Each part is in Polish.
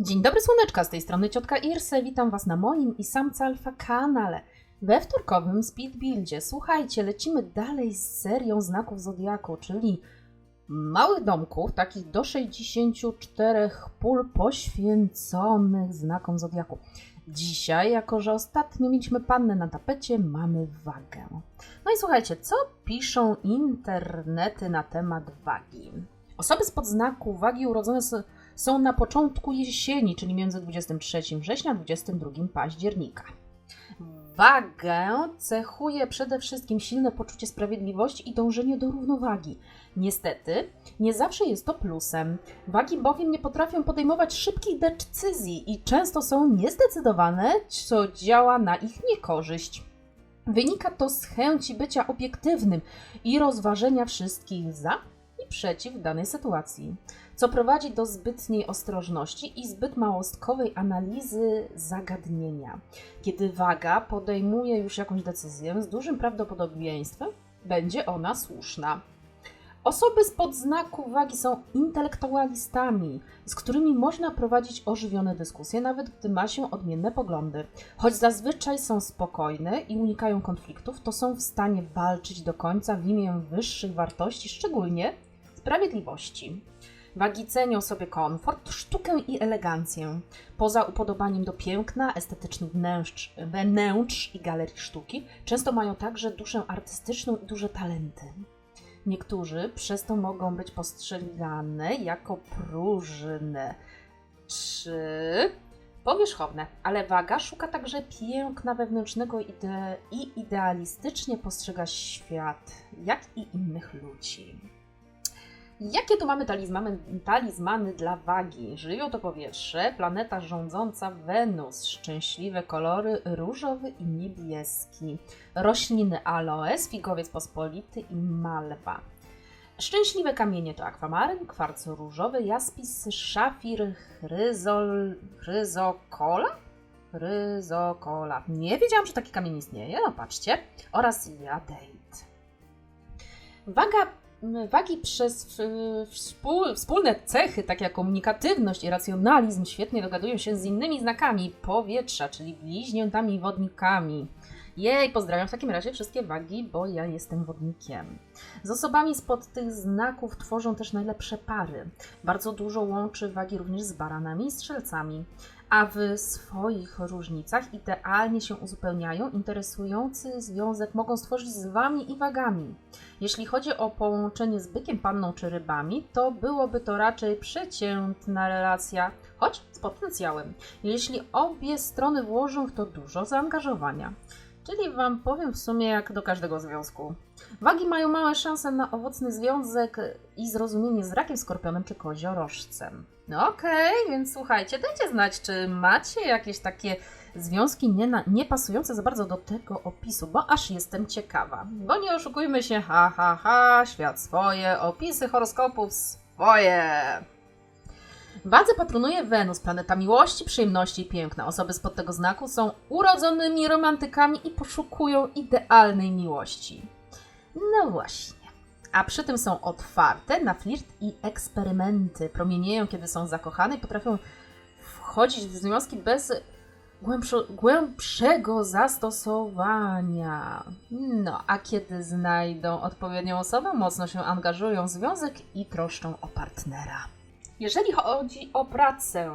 Dzień dobry słoneczka, z tej strony ciotka Irse, witam Was na moim i Samca Alfa kanale. We wtorkowym Speed Buildzie, słuchajcie, lecimy dalej z serią znaków Zodiaku, czyli małych domków, takich do 64 pól poświęconych znakom Zodiaku. Dzisiaj, jako że ostatnio mieliśmy pannę na tapecie, mamy wagę. No i słuchajcie, co piszą internety na temat wagi? Osoby spod znaku wagi urodzone są są na początku jesieni, czyli między 23 września a 22 października. Wagę cechuje przede wszystkim silne poczucie sprawiedliwości i dążenie do równowagi. Niestety, nie zawsze jest to plusem. Wagi bowiem nie potrafią podejmować szybkich decyzji i często są niezdecydowane, co działa na ich niekorzyść. Wynika to z chęci bycia obiektywnym i rozważenia wszystkich za i przeciw danej sytuacji, co prowadzi do zbytniej ostrożności i zbyt małostkowej analizy zagadnienia. Kiedy waga podejmuje już jakąś decyzję, z dużym prawdopodobieństwem będzie ona słuszna. Osoby spod znaku wagi są intelektualistami, z którymi można prowadzić ożywione dyskusje, nawet gdy ma się odmienne poglądy. Choć zazwyczaj są spokojne i unikają konfliktów, to są w stanie walczyć do końca w imię wyższych wartości, szczególnie sprawiedliwości. Wagi cenią sobie komfort, sztukę i elegancję. Poza upodobaniem do piękna, estetycznych wnętrz, wnętrz i galerii sztuki, często mają także duszę artystyczną i duże talenty. Niektórzy przez to mogą być postrzegane jako próżne czy powierzchowne, ale waga szuka także piękna wewnętrznego ide i idealistycznie postrzega świat, jak i innych ludzi. Jakie tu mamy talizmany, talizmany dla wagi? Żyją to powietrze, planeta rządząca Wenus, szczęśliwe kolory różowy i niebieski, rośliny aloes, figowiec pospolity i malwa. Szczęśliwe kamienie to akwamaryn, kwarc różowy, jaspis, szafir, chryzol, chryzokola? Chryzokola. Nie wiedziałam, że taki kamień istnieje, no patrzcie. Oraz jadeit. Waga Wagi przez współ, wspólne cechy, takie jak komunikatywność i racjonalizm, świetnie dogadują się z innymi znakami powietrza, czyli bliźniętami wodnikami. Jej, pozdrawiam w takim razie wszystkie wagi, bo ja jestem wodnikiem. Z osobami spod tych znaków tworzą też najlepsze pary. Bardzo dużo łączy wagi również z baranami i strzelcami a w swoich różnicach idealnie się uzupełniają. Interesujący związek mogą stworzyć z Wami i wagami. Jeśli chodzi o połączenie z bykiem, panną czy rybami, to byłoby to raczej przeciętna relacja, choć z potencjałem. Jeśli obie strony włożą w to dużo zaangażowania. Czyli Wam powiem w sumie jak do każdego związku. Wagi mają małe szanse na owocny związek i zrozumienie z rakiem, skorpionem czy koziorożcem. No okej, okay, więc słuchajcie, dajcie znać, czy macie jakieś takie związki nie, na, nie pasujące za bardzo do tego opisu, bo aż jestem ciekawa. Bo nie oszukujmy się, ha, ha, ha, świat swoje, opisy horoskopów swoje. Wadze patronuje Wenus, planeta miłości, przyjemności i piękna. Osoby spod tego znaku są urodzonymi romantykami i poszukują idealnej miłości. No właśnie. A przy tym są otwarte na flirt i eksperymenty. Promienieją, kiedy są zakochane i potrafią wchodzić w związki bez głębszego zastosowania. No, a kiedy znajdą odpowiednią osobę, mocno się angażują w związek i troszczą o partnera. Jeżeli chodzi o pracę,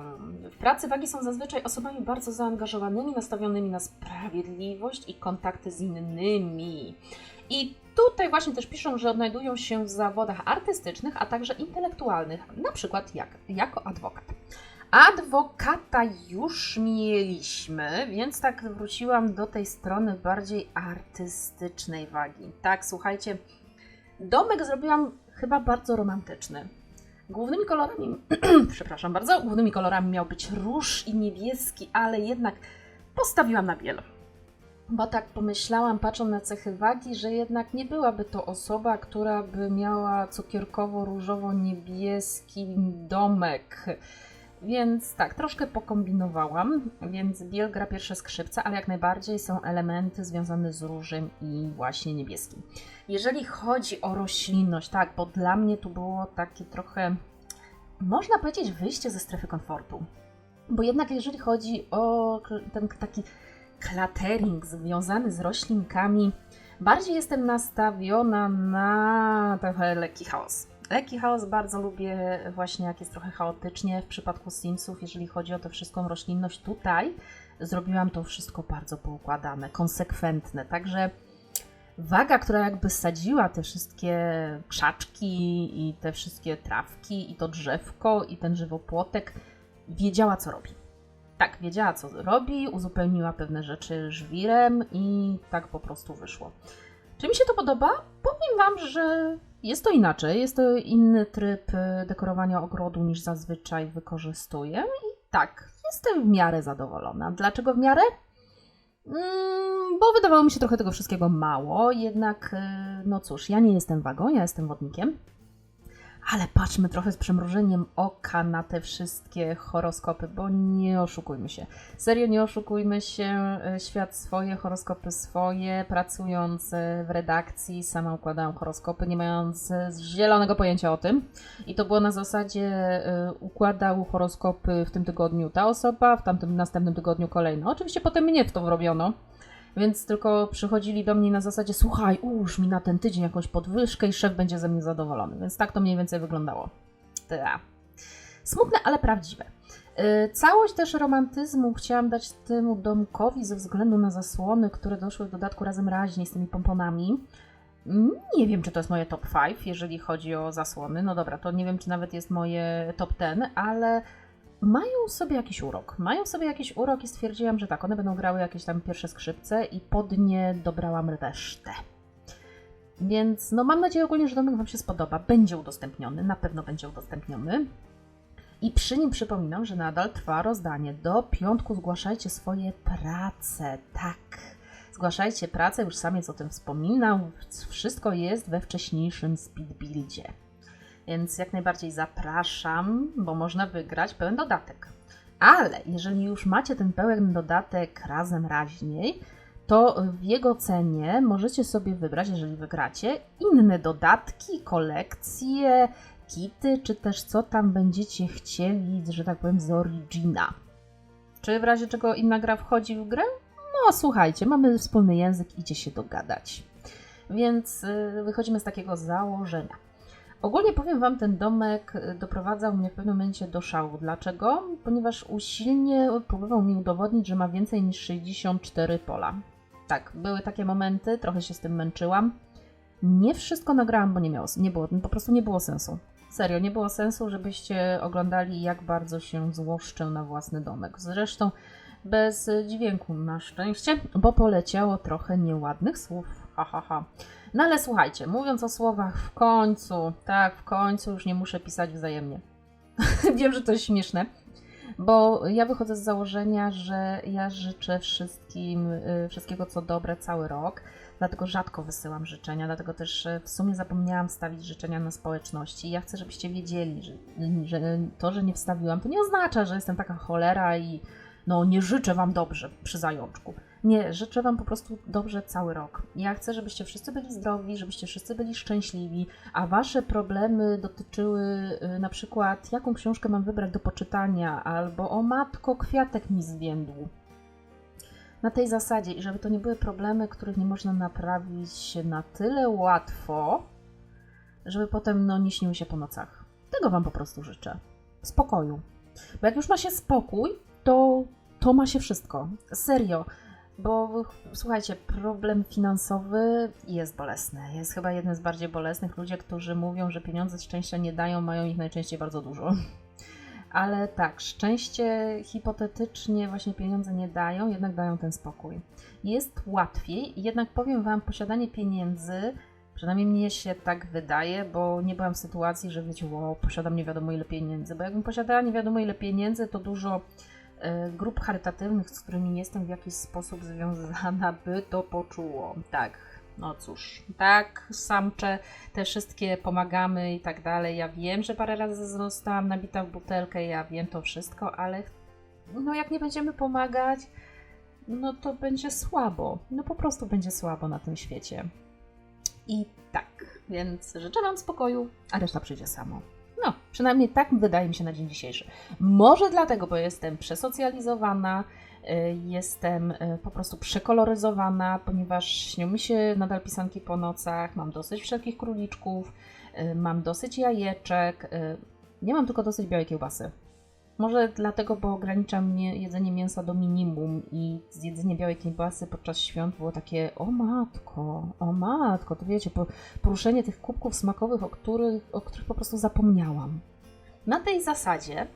w pracy wagi są zazwyczaj osobami bardzo zaangażowanymi, nastawionymi na sprawiedliwość i kontakty z innymi. I tutaj właśnie też piszą, że odnajdują się w zawodach artystycznych, a także intelektualnych, na przykład jak, jako adwokat. Adwokata już mieliśmy, więc tak wróciłam do tej strony bardziej artystycznej wagi. Tak, słuchajcie, domek zrobiłam chyba bardzo romantyczny. Głównymi kolorami, przepraszam bardzo, głównymi kolorami miał być róż i niebieski, ale jednak postawiłam na biel. Bo tak pomyślałam, patrząc na cechy wagi, że jednak nie byłaby to osoba, która by miała cukierkowo-różowo-niebieski domek. Więc tak, troszkę pokombinowałam, więc biel gra pierwsze skrzypce, ale jak najbardziej są elementy związane z różem i właśnie niebieskim. Jeżeli chodzi o roślinność, tak, bo dla mnie tu było takie trochę, można powiedzieć, wyjście ze strefy komfortu. Bo jednak jeżeli chodzi o ten taki klatering związany z roślinkami, bardziej jestem nastawiona na trochę lekki chaos. Lekki chaos bardzo lubię właśnie jak jest trochę chaotycznie w przypadku Simsów, jeżeli chodzi o tę wszystką roślinność. Tutaj zrobiłam to wszystko bardzo poukładane, konsekwentne, także waga, która jakby sadziła te wszystkie krzaczki i te wszystkie trawki i to drzewko i ten żywopłotek, wiedziała co robi. Tak, wiedziała co robi, uzupełniła pewne rzeczy żwirem i tak po prostu wyszło. Czy mi się to podoba? Powiem Wam, że jest to inaczej. Jest to inny tryb dekorowania ogrodu niż zazwyczaj wykorzystuję. I tak, jestem w miarę zadowolona. Dlaczego w miarę? Mm, bo wydawało mi się trochę tego wszystkiego mało, jednak, y, no cóż, ja nie jestem wagą, ja jestem wodnikiem. Ale patrzmy trochę z przymrużeniem oka na te wszystkie horoskopy, bo nie oszukujmy się. Serio, nie oszukujmy się. E, świat swoje, horoskopy swoje. Pracując e, w redakcji, sama układałam horoskopy, nie mając e, zielonego pojęcia o tym. I to było na zasadzie układał horoskopy w tym tygodniu ta osoba, w tamtym następnym tygodniu kolejna. Oczywiście potem mnie w to wrobiono. Więc tylko przychodzili do mnie na zasadzie, słuchaj, ułóż mi na ten tydzień jakąś podwyżkę i szef będzie ze mnie zadowolony. Więc tak to mniej więcej wyglądało. Ta. Smutne, ale prawdziwe. Yy, całość też romantyzmu chciałam dać temu domkowi ze względu na zasłony, które doszły w dodatku razem raźniej z tymi pomponami. Nie wiem, czy to jest moje top 5, jeżeli chodzi o zasłony. No dobra, to nie wiem, czy nawet jest moje top 10, ale mają sobie jakiś urok. Mają sobie jakiś urok i stwierdziłam, że tak, one będą grały jakieś tam pierwsze skrzypce i pod nie dobrałam resztę. Więc no mam nadzieję ogólnie, że domek Wam się spodoba. Będzie udostępniony, na pewno będzie udostępniony. I przy nim przypominam, że nadal trwa rozdanie. Do piątku zgłaszajcie swoje prace. Tak. Zgłaszajcie pracę, już sam jest o tym wspominał. Wszystko jest we wcześniejszym speedbuildzie. Więc jak najbardziej zapraszam, bo można wygrać pełen dodatek. Ale jeżeli już macie ten pełen dodatek razem raźniej, to w jego cenie możecie sobie wybrać, jeżeli wygracie, inne dodatki, kolekcje, kity, czy też co tam będziecie chcieli, że tak powiem, z Origina. Czy w razie czego inna gra wchodzi w grę? No słuchajcie, mamy wspólny język, idzie się dogadać. Więc y, wychodzimy z takiego założenia. Ogólnie powiem Wam, ten domek y, doprowadzał mnie w pewnym momencie do szału. Dlaczego? Ponieważ usilnie próbował mi udowodnić, że ma więcej niż 64 pola. Tak, były takie momenty, trochę się z tym męczyłam. Nie wszystko nagrałam, bo nie, miało, nie było, po prostu nie było sensu. Serio, nie było sensu, żebyście oglądali, jak bardzo się złoszczę na własny domek. Zresztą bez dźwięku na szczęście, bo poleciało trochę nieładnych słów. Ha, ha, ha. No ale słuchajcie, mówiąc o słowach w końcu, tak, w końcu już nie muszę pisać wzajemnie. Wiem, że to jest śmieszne, bo ja wychodzę z założenia, że ja życzę wszystkim y, wszystkiego co dobre cały rok, dlatego rzadko wysyłam życzenia, dlatego też y, w sumie zapomniałam wstawić życzenia na społeczności. Ja chcę, żebyście wiedzieli, że, że to, że nie wstawiłam, to nie oznacza, że jestem taka cholera i no nie życzę Wam dobrze przy zajączku. Nie, życzę Wam po prostu dobrze cały rok. Ja chcę, żebyście wszyscy byli zdrowi, żebyście wszyscy byli szczęśliwi, a Wasze problemy dotyczyły y, na przykład, jaką książkę mam wybrać do poczytania, albo o matko, kwiatek mi zwiędł. Na tej zasadzie, i żeby to nie były problemy, których nie można naprawić na tyle łatwo, żeby potem no, nie śniły się po nocach. Tego Wam po prostu życzę. Spokoju. Bo jak już ma się spokój, to to ma się wszystko. Serio. Bo słuchajcie, problem finansowy jest bolesny. Jest chyba jeden z bardziej bolesnych. Ludzie, którzy mówią, że pieniądze szczęścia nie dają, mają ich najczęściej bardzo dużo. Ale tak, szczęście hipotetycznie właśnie pieniądze nie dają, jednak dają ten spokój. Jest łatwiej, jednak powiem Wam, posiadanie pieniędzy, przynajmniej mnie się tak wydaje, bo nie byłam w sytuacji, że wiecie, wow, posiadam nie wiadomo ile pieniędzy, bo jakbym posiadała nie wiadomo ile pieniędzy, to dużo grup charytatywnych, z którymi jestem w jakiś sposób związana, by to poczuło. Tak, no cóż, tak, samcze, te wszystkie pomagamy i tak dalej. Ja wiem, że parę razy zostałam nabita w butelkę, ja wiem to wszystko, ale no jak nie będziemy pomagać, no to będzie słabo. No po prostu będzie słabo na tym świecie. I tak, więc życzę Wam spokoju, a reszta przyjdzie samo. No, przynajmniej tak wydaje mi się na dzień dzisiejszy. Może dlatego, bo jestem przesocjalizowana, y, jestem y, po prostu przekoloryzowana, ponieważ śnią mi się nadal pisanki po nocach, mam dosyć wszelkich króliczków, y, mam dosyć jajeczek, nie mam tylko dosyć białej kiełbasy. Może dlatego, bo ograniczam mie- jedzenie mięsa do minimum i zjedzenie białej kiełbasy podczas świąt było takie o matko, o matko, to wiecie, po, poruszenie tych kubków smakowych, o których, o których po prostu zapomniałam. Na tej zasadzie,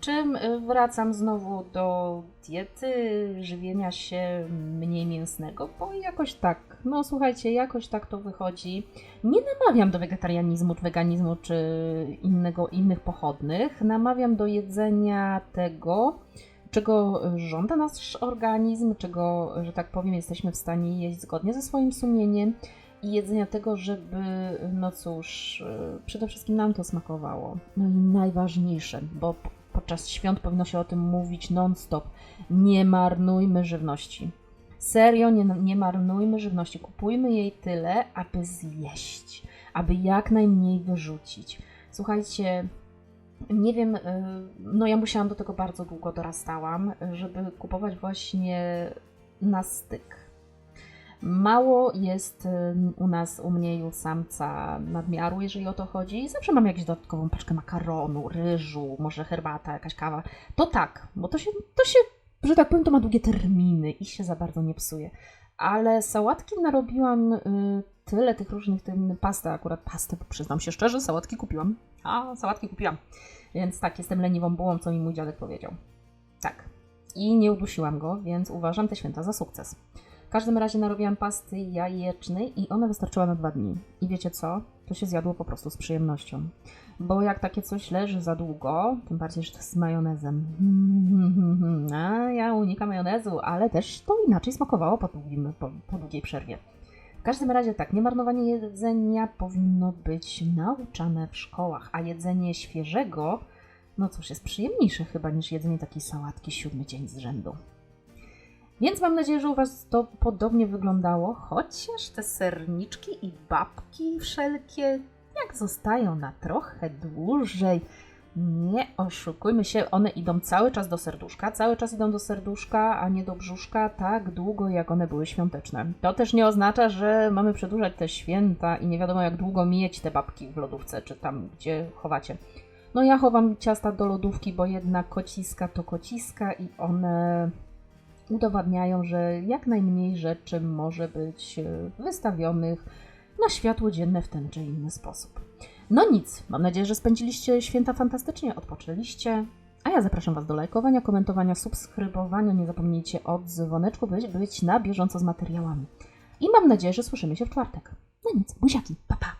czym y, wracam znowu do diety, żywienia się mniej mięsnego, bo jakoś tak, no słuchajcie, jakoś tak to wychodzi. Nie namawiam do wegetarianizmu, czy weganizmu, czy innego, innych pochodnych. Namawiam do jedzenia tego, czego żąda nasz organizm, czego, że tak powiem, jesteśmy w stanie jeść zgodnie ze swoim sumieniem i jedzenia tego, żeby, no cóż, yy, przede wszystkim nam to smakowało. No i najważniejsze, bo podczas świąt powinno się o tym mówić non-stop. Nie marnujmy żywności. Serio, nie, nie marnujmy żywności. Kupujmy jej tyle, aby zjeść, aby jak najmniej wyrzucić. Słuchajcie, nie wiem, y, no ja musiałam do tego bardzo długo dorastałam, żeby kupować właśnie na styk. Mało jest y, u nas, u mnie i u samca nadmiaru, jeżeli o to chodzi. Zawsze mam jakąś dodatkową paczkę makaronu, ryżu, może herbata, jakaś kawa. To tak, bo to się, to się, że tak powiem, to ma długie terminy i się za bardzo nie psuje. Ale sałatki narobiłam y, tyle tych różnych, tym pastę, akurat pastę, bo przyznam się szczerze, sałatki kupiłam. A, sałatki kupiłam. Więc tak, jestem leniwą bułą, co mi mój dziadek powiedział. Tak. I nie udusiłam go, więc uważam te święta za sukces. Każdym razie narobiłam pasty jajecznej i ona wystarczyła na dwa dni. I wiecie co? To się zjadło po prostu z przyjemnością. Bo jak takie coś leży za długo, tym bardziej, że to z majonezem. A ja unikam majonezu, ale też to inaczej smakowało po, długim, po, po długiej przerwie. W każdym razie tak, niemarnowanie jedzenia powinno być nauczane w szkołach, a jedzenie świeżego, no cóż, jest przyjemniejsze chyba niż jedzenie takiej sałatki siódmy dzień z rzędu. Więc mam nadzieję, że u Was to podobnie wyglądało, chociaż te serniczki i babki wszelkie, jak zostają na trochę dłużej, nie oszukujmy się, one idą cały czas do serduszka, cały czas idą do serduszka, a nie do brzuszka tak długo, jak one były świąteczne. To też nie oznacza, że mamy przedłużać te święta i nie wiadomo jak długo mieć te babki w lodówce, czy tam gdzie chowacie. No ja chowam ciasta do lodówki, bo jednak kociska to kociska i one udowadniają, że jak najmniej rzeczy może być e, wystawionych na światło dzienne w ten czy inny sposób. No nic, mam nadzieję, że spędziliście święta fantastycznie, odpoczęliście. A ja zapraszam Was do lajkowania, komentowania, subskrybowania. Nie zapomnijcie o dzwoneczku, by być na bieżąco z materiałami. I mam nadzieję, że słyszymy się w czwartek. No nic, buziaki, pa pa!